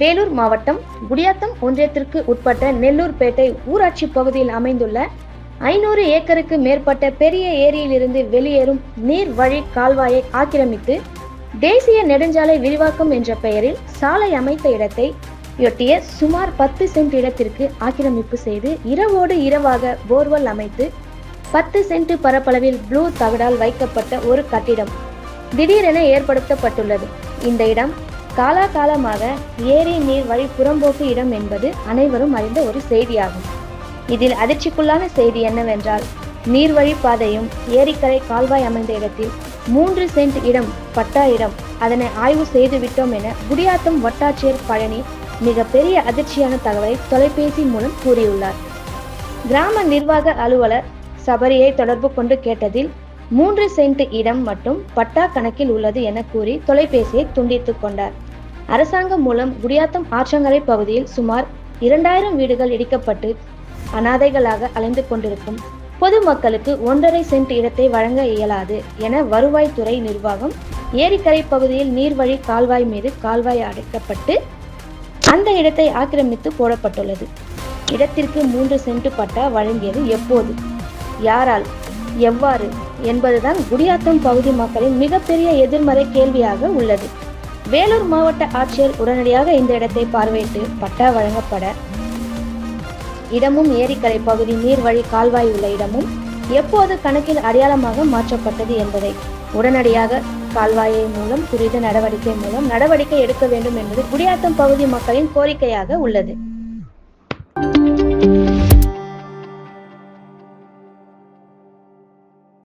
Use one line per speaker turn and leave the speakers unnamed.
வேலூர் மாவட்டம் குடியாத்தம் ஒன்றியத்திற்கு உட்பட்ட நெல்லூர்பேட்டை ஊராட்சி பகுதியில் அமைந்துள்ள ஐநூறு ஏக்கருக்கு மேற்பட்ட பெரிய ஏரியிலிருந்து வெளியேறும் நீர் வழி கால்வாயை ஆக்கிரமித்து தேசிய நெடுஞ்சாலை விரிவாக்கம் என்ற பெயரில் சாலை அமைத்த இடத்தை யொட்டிய சுமார் பத்து சென்ட் இடத்திற்கு ஆக்கிரமிப்பு செய்து இரவோடு இரவாக போர்வெல் அமைத்து பத்து சென்ட் பரப்பளவில் ப்ளூ தகடால் வைக்கப்பட்ட ஒரு கட்டிடம். திடீரென ஏற்படுத்தப்பட்டுள்ளது. இந்த இடம் காலாகாலமாக ஏரி நீர் வழி புறம்போக்கு இடம் என்பது அனைவரும் அறிந்த ஒரு செய்தியாகும். இதில் அதிர்ச்சிக்குள்ளான செய்தி என்னவென்றால் நீர்வழி பாதையும் ஏரிக்கரை கால்வாய் அமைந்த இடத்தில் மூன்று சென்ட் இடம் பட்டா இடம் அதனை ஆய்வு செய்து விட்டோம் என குடியாத்தம் வட்டாட்சியர் பழனி மிக பெரிய அதிர்ச்சியான தகவலை தொலைபேசி மூலம் கூறியுள்ளார். கிராம நிர்வாக அலுவலர் சபரியை தொடர்பு கொண்டு கேட்டதில் மூன்று சென்ட் இடம் மட்டும் பட்டா கணக்கில் உள்ளது என கூறி தொலைபேசியை துண்டித்துக் கொண்டார். அரசாங்கம் மூலம் குடியாத்தம் ஆற்றங்கரை பகுதியில் சுமார் இரண்டாயிரம் வீடுகள் இடிக்கப்பட்டு அனாதைகளாக அலைந்து கொண்டிருக்கும். பொதுமக்களுக்கு ஒன்றரை சென்ட் இடத்தை வழங்க இயலாது என வருவாய்த்துறை நிர்வாகம் ஏரிக்கரை பகுதியில் நீர்வழி கால்வாய் மீது கால்வாய் அடைக்கப்பட்டு அந்த இடத்தை ஆக்கிரமித்து போடப்பட்டுள்ளது. இடத்திற்கு மூன்று சென்ட் பட்டா வழங்கியது எப்போது? யாரால்? எவ்வாறு? என்பதுதான் குடியாத்தம் பகுதி மக்களின் மிகப்பெரிய எதிர்மறை கேள்வியாக உள்ளது. வேலூர் மாவட்ட ஆட்சியர் உடனடியாக இந்த இடத்தை பார்வையிட்டு பட்டா வழங்கப்பட இடமும் ஏரிக்கரை பகுதி நீர்வழி கால்வாய் உள்ள இடமும் எப்போது கணக்கில் அடையாளமாக மாற்றப்பட்டது என்பதை உடனடியாக கால்வாயை மூலம் துரித நடவடிக்கை மூலம் நடவடிக்கை எடுக்க வேண்டும் என்பது குடியாத்தம் பகுதி மக்களின் கோரிக்கையாக உள்ளது.